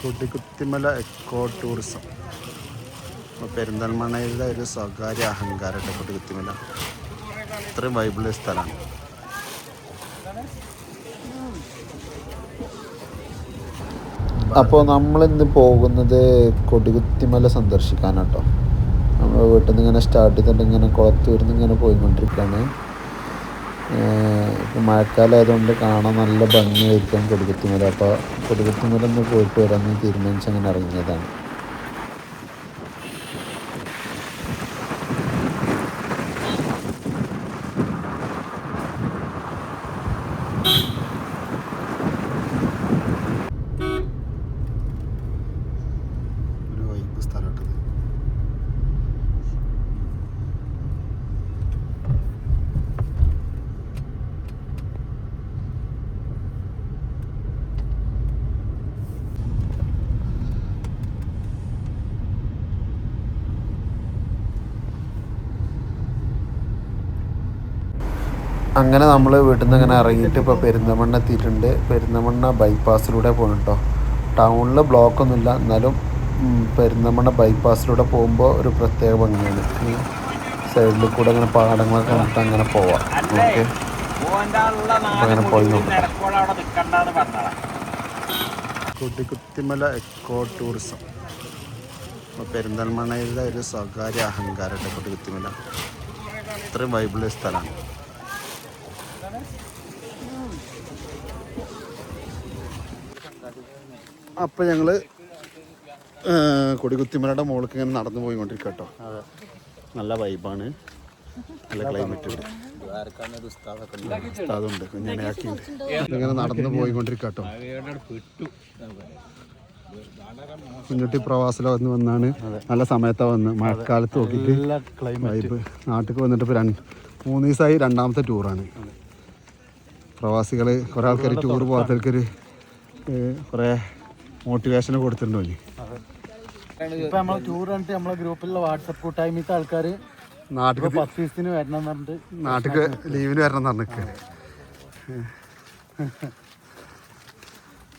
കൊടിക്കുത്തിമല eco tourism പെരിന്തൽമണ്ണയിലെ ഒരു സ്വകാര്യ അഹങ്കാരമുണ്ട് കൊടിക്കുത്തിമല ഇത്രയും വൈബിളുള്ള സ്ഥലമാണ്. അപ്പോൾ നമ്മളിന്ന് പോകുന്നത് കൊടികുത്തിമല സന്ദർശിക്കാനാട്ടോ. നമ്മൾ വീട്ടിൽ നിന്ന് ഇങ്ങനെ സ്റ്റാർട്ട് ചെയ്തിട്ട് ഇങ്ങനെ കുളത്തൂരിൽ നിന്ന് ഇങ്ങനെ പോയിക്കൊണ്ടിരിക്കുകയാണ്. മഴക്കാലം ആയതുകൊണ്ട് കാണാൻ നല്ല ഭംഗിയായിരിക്കും കൊടുക്കത്തിമല അപ്പോൾ കൊടുക്കത്തിമല ഒന്ന് പോയിട്ട് വരാമെന്ന് തീരുമാനിച്ച് അങ്ങനെ ഇറങ്ങിയതാണ് ഒരു വൈബ് സ്ഥലമാട്ടത് അങ്ങനെ നമ്മൾ വീട്ടിൽ നിന്ന് ഇങ്ങനെ ഇറങ്ങിയിട്ട് ഇപ്പോൾ പെരിന്തമണ്ണ എത്തിയിട്ടുണ്ട്. പെരിന്തമണ്ണ ബൈപ്പാസിലൂടെ പോകണം കേട്ടോ ടൗണിൽ ബ്ലോക്കൊന്നുമില്ല എന്നാലും പെരിന്തമണ്ണ ബൈപ്പാസിലൂടെ പോകുമ്പോൾ ഒരു പ്രത്യേക ഭംഗിയാണ്. ഈ സൈഡിൽ കൂടെ അങ്ങനെ പാടങ്ങളൊക്കെ കണ്ടിട്ട് അങ്ങനെ പോവാം. ഓക്കെ? അങ്ങനെ പോയി നോക്കാം കൊടിക്കുത്തിമല എക്കോ ടൂറിസം പെരിന്തൽമണ്ണയിലെ ഒരു സ്വകാര്യ അഹങ്കാരമുണ്ട് കുട്ടിക്കുത്തിമല ഇത്രയും വൈബിളുള്ള സ്ഥലമാണ്. അപ്പോൾ ഞങ്ങൾ കൊടികുത്തിമലയുടെ മുകളിലേക്ക് ഇങ്ങനെ നടന്നു പോയിക്കൊണ്ടിരിക്കുക കേട്ടോ നല്ല വൈബാണ് നല്ല ക്ലൈമറ്റ് ഉണ്ട് ഉസ്താദുണ്ട് ഇങ്ങനെ നടന്നു പോയിക്കൊണ്ടിരിക്കുക കേട്ടോ കുഞ്ഞുട്ടി പ്രവാസില വന്ന് വന്നാണ്. നല്ല സമയത്താ വന്ന്. മഴക്കാലത്ത് നോക്കിയിട്ട് വൈബ് നാട്ടിൽ വന്നിട്ട് ഇപ്പോൾ രണ്ട് മൂന്ന് ദിവസമായി രണ്ടാമത്തെ ടൂറാണ് പ്രവാസികൾ കുറേ ആൾക്കാർ ടൂർ പോകാത്തവർക്കൊരു കുറേ മോട്ടിവേഷൻ കൊടുത്തിട്ടുണ്ടോ ഇനി? ഇപ്പൊ നമ്മളെ ടൂർ കണ്ടിട്ട് നമ്മളെ ഗ്രൂപ്പിലുള്ള വാട്സപ്പ് കൂട്ടായ്മത്തെ ആൾക്കാര് നാട്ടിൽ പത്ത് ദിവസത്തിന് വരണം എന്ന് പറഞ്ഞിട്ട് നാട്ടിൽ ലീവിന് വരണം എന്ന് പറഞ്ഞിട്ട്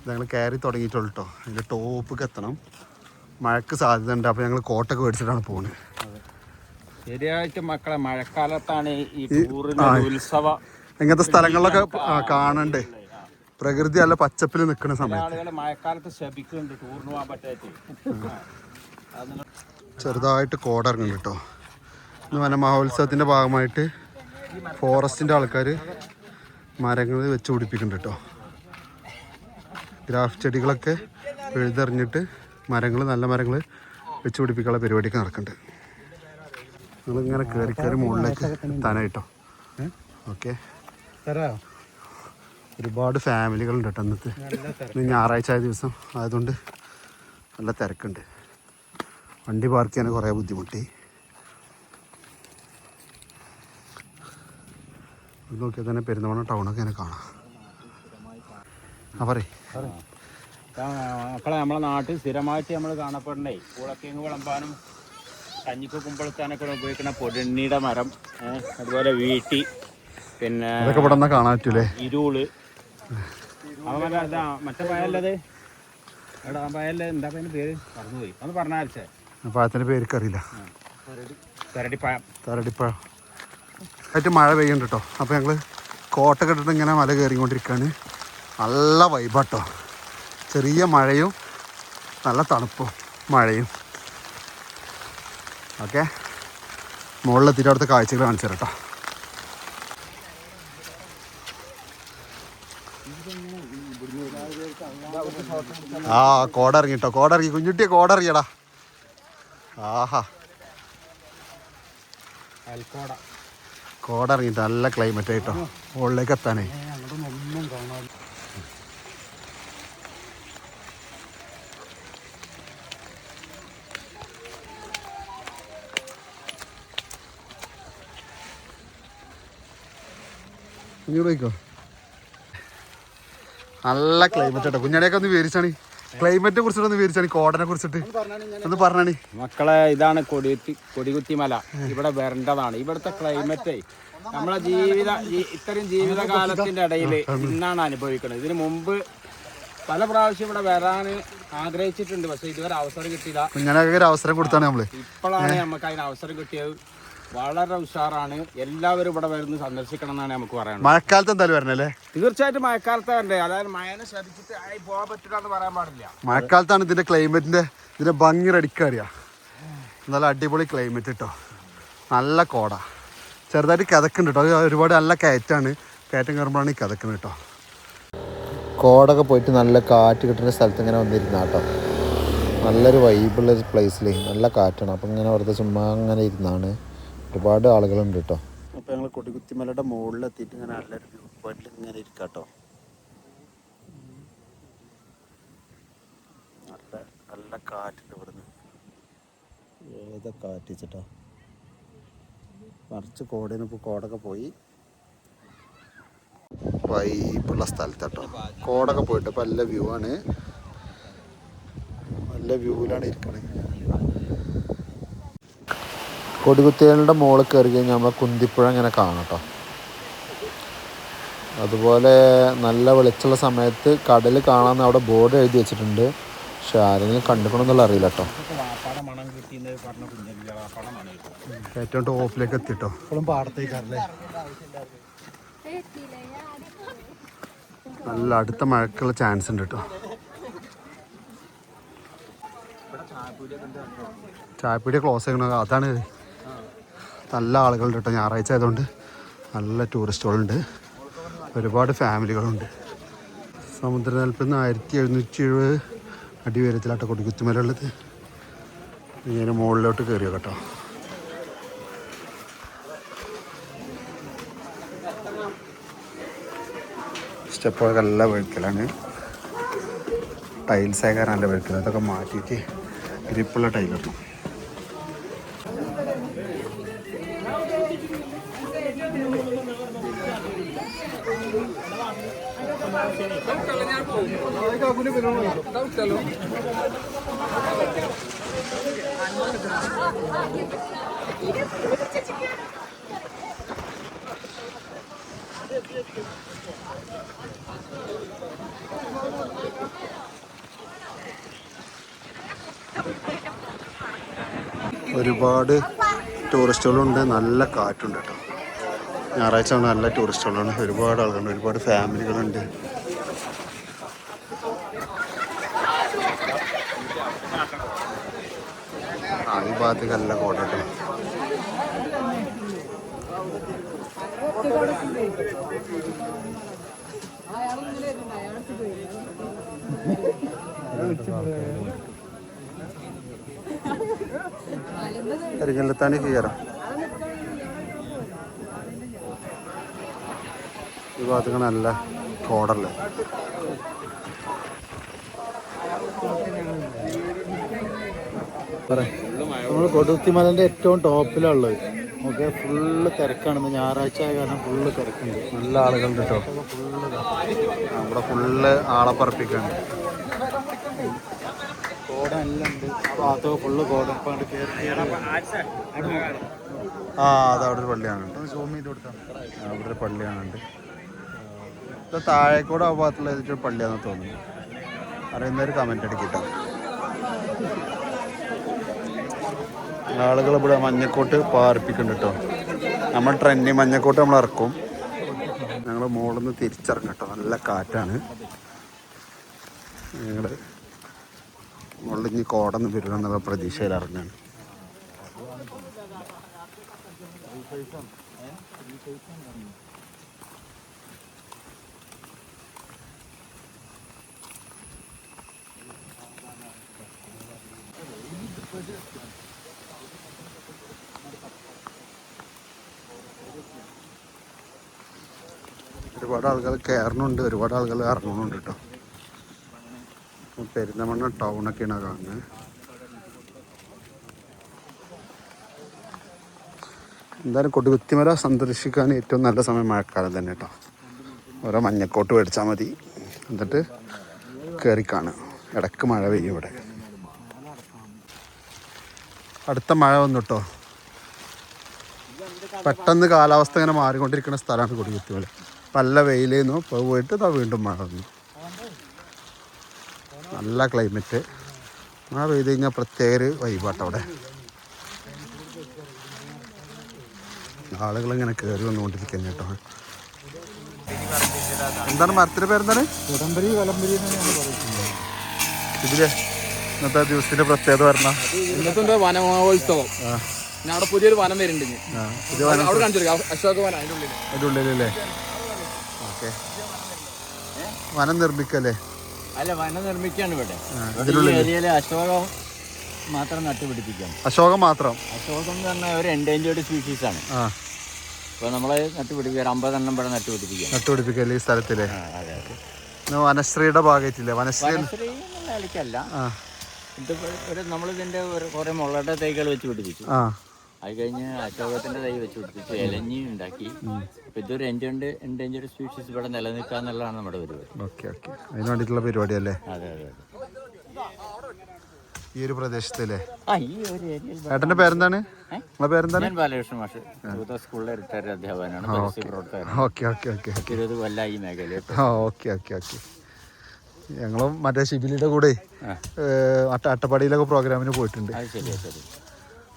ഞങ്ങൾ കയറി തുടങ്ങിയിട്ടുള്ളൂ കേട്ടോ അതിന്റെ ടോപ്പൊക്കെ എത്തണം. മഴക്ക് സാധ്യത ഉണ്ട് അപ്പോൾ ഞങ്ങൾ കോട്ടൊക്കെ മേടിച്ചിട്ടാണ് പോകുന്നത് ശരിയായിട്ട് മക്കളെ മഴക്കാലത്താണ് ഈ ആ. ഉത്സവ ഇങ്ങനത്തെ സ്ഥലങ്ങളിലൊക്കെ കാണണ്ടേ? പ്രകൃതി നല്ല പച്ചപ്പിൽ നിൽക്കുന്ന സമയത്ത്. മഴക്കാലത്ത് ശപിക്കുന്നുണ്ട് ടൂറിന് പോകാൻ പറ്റായിട്ട് ചെറുതായിട്ട് കോട ഇറങ്ങും കേട്ടോ. ഇന്ന് വന മഹോത്സവത്തിന്റെ ഭാഗമായിട്ട് ഫോറസ്റ്റിന്റെ ആൾക്കാർ മരങ്ങൾ വെച്ച് പിടിപ്പിക്കുന്നുണ്ട് കേട്ടോ. ഗ്രാഫ് ചെടികളൊക്കെ എഴുതെറിഞ്ഞിട്ട് മരങ്ങൾ നല്ല മരങ്ങൾ വെച്ച് പിടിപ്പിക്കാനുള്ള പരിപാടിയൊക്കെ നടക്കുന്നുണ്ട്. നിങ്ങളിങ്ങനെ കയറി കയറി മുകളിലേക്ക് എത്താനായിട്ടോ. ഓക്കെ. തരാം ഒരുപാട് ഫാമിലികളുണ്ട് കേട്ടോ അന്നത്തെ. ഇന്ന് ഞായറാഴ്ച ആയ ദിവസം. ആയതുകൊണ്ട് നല്ല തിരക്കുണ്ട്. വണ്ടി പാർക്ക് ചെയ്യാൻ കുറേ ബുദ്ധിമുട്ടി. നോക്കിയാൽ തന്നെ പെരുന്തമണ്ണ ടൗണൊക്കെ ഇങ്ങനെ കാണാം. ആ പറയേ. മക്കളെ നമ്മളെ നാട്ടിൽ സ്ഥിരമായിട്ട് നമ്മൾ കാണപ്പെടണേ കൂളക്കിങ് വിളമ്പാനും കഞ്ഞിക്ക് കുമ്പളത്താനൊക്കെ ഉപയോഗിക്കുന്ന പൊടിണ്ണിയുടെ മരം അതുപോലെ വീട്ടി പിന്നെ കാണാൻ പറ്റൂലേ? ഇരുൾ മറ്റേ പയല്ലത്. എടാ പയല്ല എന്താ പയ്യന്റെ പേര്? മറന്നുപോയി. ഒന്ന് പറഞ്ഞാച്ചേ തരടിപ്പഴം ആയിട്ട് മഴ പെയ്യുന്നുണ്ട് കേട്ടോ അപ്പോൾ ഞങ്ങൾ കോട്ട കെട്ടിട്ട് ഇങ്ങനെ മല കയറിക്കൊണ്ടിരിക്കുകയാണ് നല്ല വൈബാട്ടോ ചെറിയ മഴയും നല്ല തണുപ്പും മഴയും. ഓക്കെ? മുകളിലെത്തിയിട്ട് അവിടുത്തെ കാഴ്ചകൾ കാണിച്ചു തരാം കേട്ടോ ആ കോട ഇറങ്ങി കേട്ടോ കോട ഇറങ്ങി കുഞ്ഞുട്ടിയെ കോട ഇറങ്ങിയടാ ആഹാ കോടിറങ്ങി. നല്ല ക്ലൈമറ്റ് ആയിട്ടോ. മുകളിലേക്ക് എത്താനേ നല്ല ക്ലൈമറ്റ് കേട്ടോ കുഞ്ഞാടിയൊക്കെ ഒന്ന് വിവരിച്ചാണ് ക്ലൈമറ്റിനെ കുറിച്ചിട്ട് ഒന്ന് വിവരിച്ചാണ് കോടനെ കുറിച്ചിട്ട്. ഒന്ന് പറഞ്ഞാണി മക്കളെ ഇതാണ് കൊടികുത്തി കൊടികുത്തിമല. ഇവിടെ വരേണ്ടതാണ്. ഇവിടുത്തെ ക്ലൈമറ്റേ നമ്മളെ ജീവിത ഇത്തരം ഇത്രയും ജീവിതകാലത്തിന്റെ ഇടയിൽ ഇന്നാണ് അനുഭവിക്കുന്നത് ഇതിനു മുമ്പ് പല പ്രാവശ്യം ഇവിടെ വരാൻ ആഗ്രഹിച്ചിട്ടുണ്ട്. പക്ഷെ ഇതുവരെ അവസരം കിട്ടിയില്ല. ഇങ്ങനെ ഒരു അവസരം കൊടുത്താണ് നമ്മൾ. ഇപ്പോഴാണ് നമുക്ക് അതിന് അവസരം കിട്ടിയത്. വളരെ ഉഷാറാണ്. എല്ലാവരും ഇവിടെ വരുന്ന സന്ദർശിക്കണം എന്നാണ് നമുക്ക് പറയാനുള്ളത്. മഴക്കാലത്ത് എന്തായാലും വരണല്ലേ? തീർച്ചയായിട്ടും മഴക്കാലത്ത് വരണ്ടേ? അതായത് മഴനെ ശ്രദ്ധിച്ചിട്ട് ആയി പോകാൻ പറ്റില്ല എന്ന് പറയാൻ പാടില്ല. മഴക്കാലത്താണ് ഇതിന്റെ ക്ലൈമറ്റിന്റെ ഇതിന്റെ ഭംഗി റെഡിക്കറിയാ നല്ല അടിപൊളി ക്ലൈമറ്റ് കേട്ടോ നല്ല കോട. ചെറുതായിട്ട് കിതക്കുന്നുണ്ട് കേട്ടോ അത് ഒരുപാട് നല്ല കയറ്റാണ്. കയറ്റം കയറുമ്പോഴാണ് ഈ കിതക്കുന്നത് കേട്ടോ കോടൊക്കെ പോയിട്ട് നല്ല കാറ്റ് കിട്ടുന്ന സ്ഥലത്ത് ഇങ്ങനെ വന്നിരുന്ന കേട്ടോ നല്ലൊരു വൈബുള്ള ഒരു പ്ലേസിൽ നല്ല കാറ്റാണ്. അപ്പം ഇങ്ങനെ വെറുതെ ചുമ്മാ അങ്ങനെ ഇരുന്നാണ്. ഒരുപാട് ആളുകളുണ്ട് കേട്ടോ അപ്പോൾ ഞങ്ങൾ കൊടികുത്തിമലയുടെ മുകളിലെത്തിയിട്ട് ഇങ്ങനെ നല്ലൊരു വ്യൂ പോയിന്റിൽ ഇങ്ങനെ ഇരിക്കാം കേട്ടോ നല്ല നല്ല കാറ്റുണ്ട് ഇവിടുന്ന്. ഏതാ കാറ്റ് വെച്ചിട്ടോ മറിച്ച് കോടയിൽ ഇപ്പോൾ കോടൊക്കെ പോയി. വൈപ്പുള്ള സ്ഥലത്താട്ടോ. കോടൊക്കെ പോയിട്ട് ഇപ്പം നല്ല വ്യൂ ആണ്. നല്ല വ്യൂവിലാണ് ഇരിക്കണത് കൊടികുത്തികളുടെ മുകളിൽ കയറി കഴിഞ്ഞാൽ നമ്മളെ കുന്തിപ്പുഴ ഇങ്ങനെ കാണാം കേട്ടോ. അതുപോലെ നല്ല വെളിച്ചുള്ള സമയത്ത് കടൽ കാണാമെന്ന് അവിടെ ബോർഡ് എഴുതി വെച്ചിട്ടുണ്ട്. പക്ഷെ ആരെങ്കിലും കണ്ടുക്കണമെന്നുള്ള അറിയില്ല കേട്ടോ. ഏറ്റവും ടോപ്പിലേക്ക് എത്തിട്ടോ ഇപ്പോഴും പാടത്തേക്കാറല്ലേ നല്ല അടുത്ത മഴക്കുള്ള ചാൻസ് ഉണ്ട് കേട്ടോ. ചായപ്പീടിയ ക്ലോസ് ചെയ്യണ അതാണ് നല്ല ആളുകളുണ്ട് കേട്ടോ. ഞായറാഴ്ച ആയതുകൊണ്ട് നല്ല ടൂറിസ്റ്റുകളുണ്ട്. ഒരുപാട് ഫാമിലികളുണ്ട്. സമുദ്രനിരപ്പിൽ നിന്ന് ആയിരത്തി എഴുന്നൂറ്റി എഴുപത് അടി ഉയരത്തിലാട്ടോ കൊടുക്കുത്തുമലുള്ളത് ഇങ്ങനെ മുകളിലോട്ട് കയറിയോ കേട്ടോ. സ്റ്റെപ്പൊക്കെ നല്ല വെഴുക്കലാണ് ടൈൽസ് ആക്കാൻ നല്ല വെഴുക്കൽ അതൊക്കെ മാറ്റിയിട്ട് ഗ്രിപ്പുള്ള ടൈലിടണം ഒരുപാട് ടൂറിസ്റ്റുകളുണ്ട്. നല്ല കാറ്റുണ്ട് കേട്ടോ. ഞായറാഴ്ച നല്ല ടൂറിസ്റ്റുകളാണ്. ഒരുപാട് ആളുകളുണ്ട്. ഒരുപാട് ഫാമിലികളുണ്ട്. ഭാഗത്തേക്ക് നല്ല കോട്ട. കരിങ്കല്ലത്താണി കയറാം ഈ ഭാഗത്തൊക്കെ നല്ല കോടല്ലേ? നമ്മൾ കൊടുത്തിമലന്റെ ഏറ്റവും ടോപ്പിലുള്ളത്. ഓക്കെ ഫുള്ള് തിരക്കാണ് ഞായറാഴ്ച ആയ കാരണം ഫുള്ള് തിരക്കുണ്ട്. നല്ല ആളുകളുണ്ട് കേട്ടോ നമ്മുടെ ഫുള്ള് ആളെ പറപ്പിക്കാണ്. കോട. എല്ലാം ഉണ്ട് ആ ഭാഗത്തൊക്കെ ഫുള്ള് അത് അവിടെ ഒരു പള്ളിയാണ് സൂം ചെയ്ത് കൊടുത്താൽ അവിടെ ഒരു പള്ളിയാണുണ്ട് ഇത് താഴേക്കൂടെ ആ ഭാഗത്തുള്ള ഏതൊരു പള്ളിയാണെന്ന് തോന്നുന്നു. അറിയുന്നവർ കമന്റ് അടിക്കിട്ടോ ആളുകൾ ഇവിടെ മഞ്ഞക്കോട്ട് പാർപ്പിക്കുന്നുണ്ട് കേട്ടോ നമ്മൾ ട്രെൻഡി മഞ്ഞക്കോട്ട് നമ്മൾ ഇറക്കും. ഞങ്ങൾ മുകളിൽ നിന്ന് തിരിച്ചിറങ്ങും കേട്ടോ നല്ല കാറ്റാണ്. ഞങ്ങൾ മുകളിൽ ഇനി കോടന്ന് വരും എന്നുള്ള പ്രതീക്ഷയിൽ ഇറങ്ങാണ്. ഒരുപാട് ആളുകൾ കയറണുണ്ട് ഒരുപാട് ആളുകൾ ഇറങ്ങണുണ്ട് കേട്ടോ പെരുന്നമണ്ണ ടൗൺ ടൗണൊക്കെയാണ് കാണുന്നത്. എന്തായാലും കൊടുകുത്തിമല സന്ദർശിക്കാൻ ഏറ്റവും നല്ല സമയം മഴക്കാലം തന്നെ കേട്ടോ ഓരോ മഞ്ഞക്കോട്ട് മേടിച്ചാൽ മതി. എന്നിട്ട് കയറിക്കാണ് ഇടയ്ക്ക് മഴ പെയ്യും ഇവിടെ. അടുത്ത മഴ വന്നു കേട്ടോ പെട്ടെന്ന് കാലാവസ്ഥ ഇങ്ങനെ മാറിക്കൊണ്ടിരിക്കുന്ന സ്ഥലമാണ് കൊടികുത്തിമല നല്ല വെയിലേന്നു ഇപ്പോൾ പോയിട്ട് ഇതാ വീണ്ടും മഴ വന്നു നല്ല ക്ലൈമറ്റ് മഴ പെയ്ത് കഴിഞ്ഞാൽ പ്രത്യേക ഒരു വൈബാട്ടോ അവിടെ. ആളുകളിങ്ങനെ കയറി വന്നുകൊണ്ടിരിക്കുന്നു കേട്ടോ. എന്താണ് മരത്തിന്റെ പേരെന്താണ്? ഉടമ്പരി പറയുന്നത്. ഇതിലെ ഇന്നത്തെ ദിവസത്തിന്റെ പ്രത്യേകത പറഞ്ഞ? ഇന്നത്തെ വനമഹോത്സവം ഞാൻ അവിടെ പുതിയൊരു വനം വരുന്നുണ്ട് അവിടെ കാണിച്ചു അശോക വനം അതിന്റെ ഉള്ളിൽ അതിന്റെ ഉള്ളിലല്ലേ? ഓക്കെ. വനം നിർമ്മിക്കല്ലേ? അല്ല വനം നിർമ്മിക്കാണ് ഇവിടെ. ഏരിയയിലെ അശോകം മാത്രം നട്ടുപിടിപ്പിക്കാം. അശോകം മാത്രം? അശോകം എന്ന് പറഞ്ഞാൽ ഒരു എൻഡേഞ്ചേർഡ് സ്പീഷീസ് ആണ്. ആ. അപ്പോൾ നമ്മൾ നട്ടുപിടിപ്പിക്കുക ഒരു അമ്പതെണ്ണം ഇവിടെ നട്ടുപിടിപ്പിക്കാം. നട്ടുപിടിപ്പിക്കല്ലേ ഈ സ്ഥലത്തിൽ? വനശ്രീയുടെ ഭാഗമായിട്ടില്ലേ? വനശ്രീ നിലയ്ക്കല്ല ഇത് ഒരു നമ്മളിതിന്റെ ഒരു കുറേ മുളയുടെ തൈകൾ വെച്ച് പിടിപ്പിച്ചു. അത് കഴിഞ്ഞ് അശോകത്തിന്റെ തൈ വെച്ച് കൊടുത്തിട്ട് ഇലഞ്ഞി ഉണ്ടാക്കി. അപ്പൊ ഇതൊരു എൻഡേഞ്ചേർഡ് എൻഡേഞ്ചർ സ്പീഷീസ് ഇവിടെ നിലനിൽക്കുക എന്നുള്ളതാണ് നമ്മുടെ പരിപാടി. Okay okay. അതിന് വേണ്ടിയിട്ടുള്ള പരിപാടിയല്ലേ? അതെ അതെ അതെ. ഈ ഒരു പ്രദേശത്തല്ലേ ആ ഈ ഒരു ഏരിയയിൽ ഏട്ടന്റെ പേരെന്താണ്? നിങ്ങളെ പേരെന്താണ്? ഞാൻ ബാലകൃഷ്ണ മാഷ്. യൂത സ്കൂളിലെ റിട്ടയർഡ് അധ്യാപകനാണ് പരിസ്ഥിതി പ്രവർത്തകൻ ഓക്കെ. ഓക്കെ ഓക്കെ ഇരുപത് കൊല്ലമായി ഈ മേഖലയിൽ. ആ ഓക്കെ ഓക്കെ ഓക്കെ. ഞങ്ങളും മറ്റേ ശിബിലിയുടെ കൂടെ. അട്ടപ്പാടിയിലൊക്കെ പ്രോഗ്രാമിന് പോയിട്ടുണ്ട്. ശരി ശരി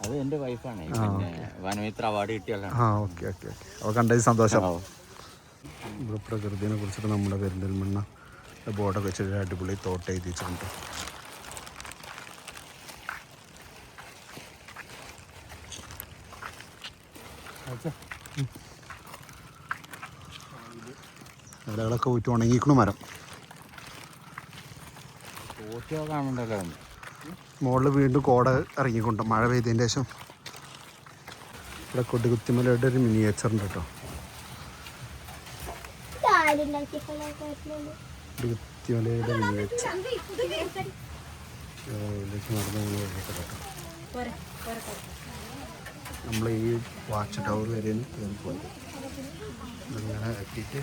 അത് എന്റെ വൈഫാണ് പിന്നെ വനമിത്ര അവാർഡ് കിട്ടിയാലാണ് ആ ഓക്കെ ഓക്കെ ഓക്കെ. അപ്പോൾ കണ്ടതിൽ സന്തോഷം. ഇവിടെ പ്രകൃതിനെ കുറിച്ചിട്ട് നമ്മുടെ പെരിന്തൽമണ്ണ ബോർഡൊക്കെ വെച്ചിട്ട് അടിപൊളി തോട്ട എഴുതിച്ചിട്ടുണ്ട് ഇലകളൊക്കെ ഊറ്റി ഉണങ്ങിക്കണു മരം. ഫോട്ടോ കാണണ്ടല്ലോ മുകളിൽ വീണ്ടും കോട ഇറങ്ങിക്കൊണ്ട് മഴ പെയ്തതിന്റെ ശേഷം ഇവിടെ കൊടികുത്തിമലയുടെ ഒരു മിനിയേച്ചർ ഉണ്ട് കേട്ടോ. കൊടികുത്തിമലയുടെ മിനിയേച്ചർ നമ്മൾ ഈ വാച്ച് ടവർ വരെ കയറി പോയത് അങ്ങനെ എത്തിയിട്ട്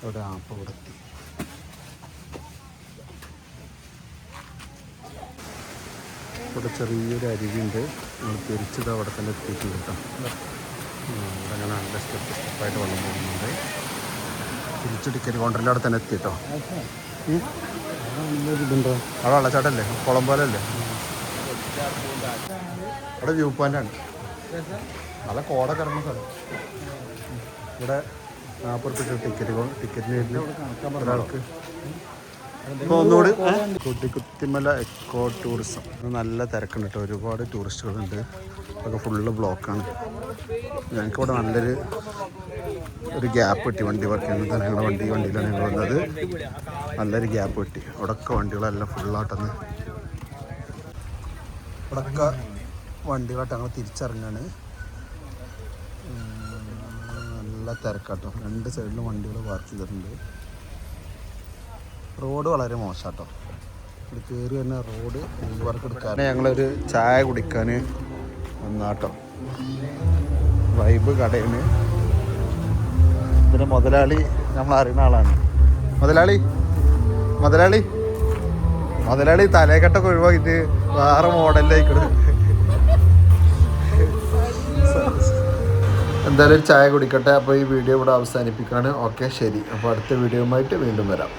അവിടെ ആപ്പ് ഇവിടെ ഇവിടെ ചെറിയൊരു അരുവിയുണ്ട്. നമ്മൾ തിരിച്ചത് അവിടെ തന്നെ എത്തിയിട്ടുണ്ട് കേട്ടോ അങ്ങനെ നല്ല സ്റ്റെപ്പ് സ്റ്റെപ്പായിട്ട് വെള്ളം പോകുന്നുണ്ട്. തിരിച്ച് ടിക്കറ്റ് കൗണ്ടറിന്റെ അവിടെ തന്നെ എത്തി കേട്ടോ. ഇതുണ്ടോ അവിടെ വെള്ളച്ചാട്ടല്ലേ? കുളം പോലെ അല്ലേ അവിടെ വ്യൂ പോയിന്റാണ് നല്ല കോട കിടന്ന സ്ഥലം. ഇവിടെ നാൽപ്പത് റുപ്യ ടിക്കറ്റ് ടിക്കറ്റിന് വരുന്ന ഒരാൾക്ക്. കൊട്ടിക്കുത്തിമല എക്കോ ടൂറിസം നല്ല തിരക്കുണ്ട് കേട്ടോ ഒരുപാട് ടൂറിസ്റ്റുകളുണ്ട് അതൊക്കെ ഫുള്ള് ബ്ലോക്കാണ് ഞങ്ങൾക്ക് ഇവിടെ നല്ലൊരു ഒരു ഗ്യാപ്പ് കിട്ടി വണ്ടി വർക്ക് ചെയ്യുന്നത് ഞങ്ങളുടെ വണ്ടി വണ്ടിയിലാണ് ഞങ്ങൾ വന്നത്. നല്ലൊരു ഗ്യാപ്പ് കിട്ടി അവിടെയൊക്കെ വണ്ടികളെല്ലാം ഫുള്ളാട്ടെന്ന് ഇവിടെയൊക്കെ വണ്ടികളായിട്ട് ഞങ്ങൾ തിരിച്ചിറങ്ങാണ്. ഉം, നല്ല തിരക്കാട്ടോ രണ്ട് സൈഡിലും വണ്ടികൾ പാർക്ക് ചെയ്തിട്ടുണ്ട്. റോഡ് വളരെ മോശാട്ടോ. ഇവിടെ കയറി തന്നെ റോഡ് വർക്ക് എടുക്കാൻ. ഞങ്ങളൊരു ചായ കുടിക്കാൻ വന്നാട്ടോ. വൈബ് കടയാണ് പിന്നെ മുതലാളി നമ്മൾ അറിയുന്ന ആളാണ്. മുതലാളി? മുതലാളി? മുതലാളി തലേക്കെട്ടൊക്കെ ഒഴിവാക്കിയിട്ട് വേറെ മോഡലിലായിക്കണ്. എന്തായാലും ഒരു ചായ കുടിക്കട്ടെ. അപ്പോൾ ഈ വീഡിയോ ഇവിടെ അവസാനിപ്പിക്കുകയാണ്. ഓക്കെ ശരി. അപ്പോൾ അടുത്ത വീഡിയോയുമായിട്ട് വീണ്ടും വരാം.